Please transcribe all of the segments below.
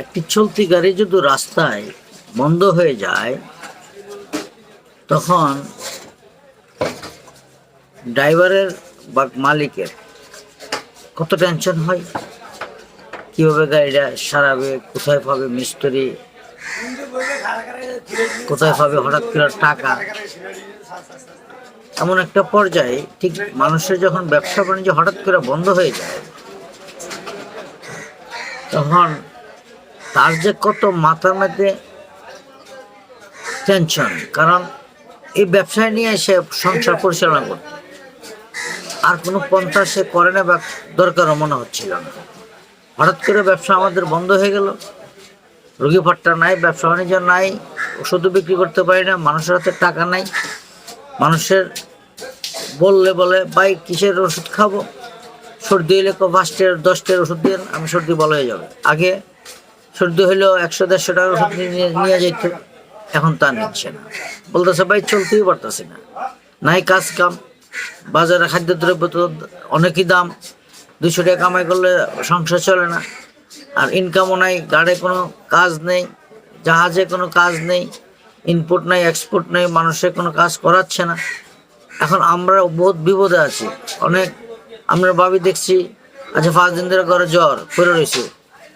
একটি চলতি গাড়ি যদি রাস্তায় বন্ধ হয়ে যায়, তখন ড্রাইভারের বা মালিকের কত টেনশন হয়? কীভাবে গাড়িটা সারাবে, কোথায় পাবে মিস্ত্রি? কোথায় পাবে হঠাৎ করে টাকা? এমন একটা পর্যায়ে ঠিক মানুষের যখন ব্যবসা বাণিজ্য হঠাৎ করে বন্ধ হয়ে যায় তখন তার যে কত মাথার মধ্যে টেনশন কারণ এই ব্যবসায় নিয়ে সে সংসার পরিচালনা করত। আর কোনো পন্থা সে করে না বা দরকারও মনে হচ্ছিল না। হঠাৎ করে ব্যবসা আমাদের বন্ধ হয়ে গেল। রুগী পাট্টা নাই, ব্যবসা বাণিজ্য নাই, ওষুধও বিক্রি করতে পারি না, মানুষের হাতে টাকা নাই। মানুষের বললে বলে, ভাই, কিসের ওষুধ খাব? সর্দি হইলে পাঁচটের দশটের ওষুধ দিন আমি সর্দি ভালো হয়ে যাবে। আগে সর্দি হইলেও একশো, দেড়শো টাকার ওষুধ নিয়ে নিয়ে যেত এখন তা নিচ্ছে না। বলতেছে, ভাই, চলতেই পারতেছে না। নাই কাজ কাম। বাজারে খাদ্যদ্রব্য তো অনেকই দাম। দুশো টাকা কামাই করলে সংসার চলে না। আর ইনকামও নাই গাড়ে কোনো কাজ নেই, জাহাজে কোনো কাজ নেই ইনপুট নাই এক্সপোর্ট নেই, মানুষের কোনো কাজ করাচ্ছে না। এখন আমরা বহুত বিপদে আছি। অনেক আমরা ভাবি দেখছি আচ্ছা পাঁচ দিন ধরে ঘরে জ্বর, পড়ে রয়েছে।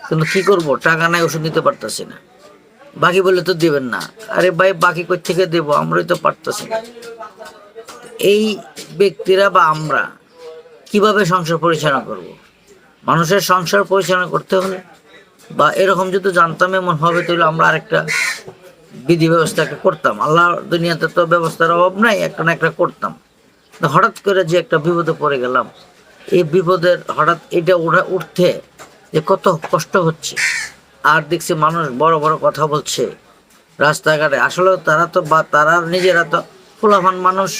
কিন্তু কি করব? টাকা নাই, ওষুধ নিতে পারতাছি না। বাকি বলে তো দেবেন না। আরে ভাই, বাকি কই থেকে দেবো? আমরাই তো পারতাছি না। এই ব্যক্তিরা বা আমরা কীভাবে সংসার পরিচালনা করব। মানুষের সংসার পরিচালনা করতে হলে বা এরকম যদি জানতাম, এমন হবে, তাহলে আমরা আরেকটা বিধি ব্যবস্থাকে করতাম। আল্লাহ দুনিয়াতে তো ব্যবস্থার অভাব নাই, একটা না একটা করতাম। হঠাৎ করে যে একটা বিপদে পড়ে গেলাম এই বিপদের হঠাৎ এটা উঠা, উঠতে যে কত কষ্ট হচ্ছে। আর দেখছি মানুষ বড় বড় কথা বলছে রাস্তাঘাটে। আসলে তারা তো বা, তারা নিজেরা তো ফুলাফান মানুষ,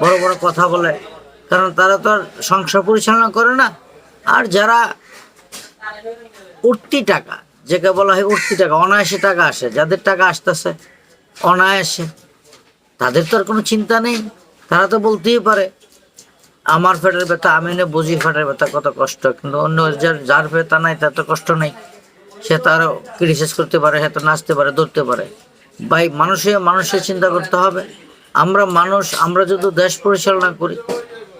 বড় বড় কথা বলে। কারণ তারা তো আর সংসার পরিচালনা করে না। আর যারা উঠতি টাকা যেটা বলা হয় উঠতি টাকা, অনায়াসে টাকা আসে, যাদের টাকা আসতেছে অনায়াসে। তাদের তো আর কোনো চিন্তা নেই। তারা তো বলতেই পারে। আমার পেটের ব্যথা, আমি না বুঝি পেটের ব্যথা কত কষ্ট, কিন্তু অন্য যার যার ব্যথা নাই, তার তো কষ্ট নেই। সে তারও ক্রিটিসাইজ করতে পারে, সে তো নাচতে পারে, দৌড়তে পারে। ভাই, মানুষে মানুষের চিন্তা করতে হবে। আমরা মানুষ, আমরা যদি দেশ পরিচালনা করি,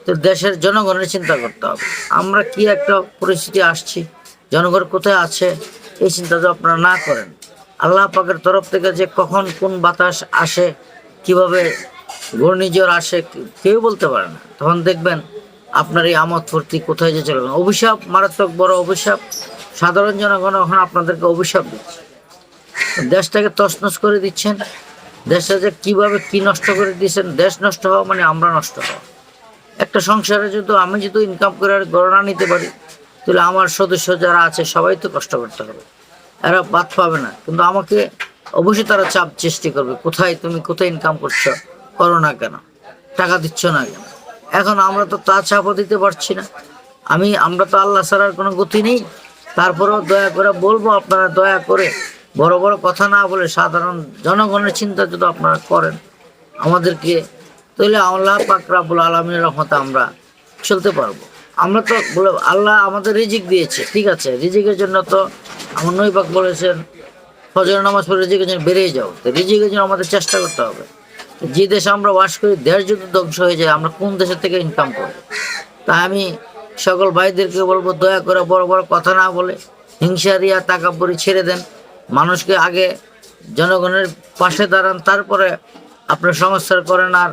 তো দেশের জনগণের চিন্তা করতে হবে। আমরা কি একটা পরিস্থিতি আসছি, জনগণ কোথায় আছে, এই চিন্তা যদি আপনারা না করেন, আল্লাহ পাকের তরফ থেকে যে কখন কোন বাতাস আসে, কীভাবে ঘূর্ণিঝড় আসে, কেউ বলতে পারে না। তখন দেখবেন আপনার এই আমোদ ফুর্তি কোথায় যে চলে অভিশাপ, মারাত্মক বড় অভিশাপ, সাধারণ জনগণ এখন আপনাদেরকে অভিশাপ দিচ্ছে। দেশটাকে তছনছ করে দিচ্ছেন। দেশটা যে কীভাবে কি নষ্ট করে দিচ্ছেন দেশ নষ্ট হওয়া মানে আমরা নষ্ট হওয়া। একটা সংসারে যদি আমি যদি ইনকাম করে আর গণনা নিতে পারি, তাহলে আমার সদস্য যারা আছে, সবাই তো কষ্ট করতে হবে। এরা বাদ পাবে না। কিন্তু আমাকে অবশ্যই তারা চাপ সৃষ্টি করবে। কোথায় তুমি, কোথায় ইনকাম করছ? করো না কেন? টাকা দিচ্ছ না কেন? এখন আমরা তো তা চাপও দিতে পারছি না। আমি, আমরা তো আল্লাহ ছাড়ার কোনো গতি নেই। তারপরেও দয়া করে বলব, আপনারা দয়া করে বড় বড় কথা না বলে সাধারণ জনগণের চিন্তা যদি আপনারা করেন, আমাদেরকে, তাহলে আল্লাহ পাক রাবুল আলমীর রহমতে আমরা চলতে পারব। আমরা তো বলে, আল্লাহ আমাদের রিজিক দিয়েছে, ঠিক আছে? রিজিকের জন্য তো আমার নই পাক বলেছেন ফজর নামাজ পড়ে রিজিকের জন্য বেরিয়ে যাও। তো রিজিকের জন্য আমাদের চেষ্টা করতে হবে। যে দেশে আমরা বাস করি, দেশ যদি ধ্বংস হয়ে যায়, আমরা কোন দেশের থেকে ইনকাম করি তা আমি সকল ভাইদেরকে বলব, দয়া করে বড় বড় কথা না বলে হিংসা রিয়া তাকাপুরি ছেড়ে দেন। মানুষকে আগে জনগণের পাশে দাঁড়ান, তারপরে আপনার সংস্কার করেন আর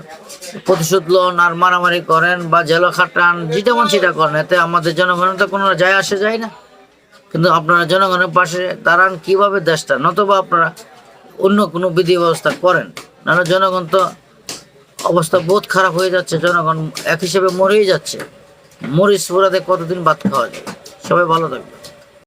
প্রতিশোধ লোন আর মারামারি করেন বা জেল খাটান, যেটা মন সেটা করেন, এতে আমাদের জনগণের তো কোনো যায় আসে যায় না। কিন্তু আপনারা জনগণের পাশে দাঁড়ান, কীভাবে দেশটা নতবা আপনারা অন্য কোনো বিধি ব্যবস্থা করেন? নাহলে জনগণ তো অবস্থা বহুত খারাপ হয়ে যাচ্ছে, জনগণ এক হিসেবে মরেই যাচ্ছে। মরিচ পুরাতে কতদিন বাদ খাওয়া যায়? সবাই ভালো থাকবে।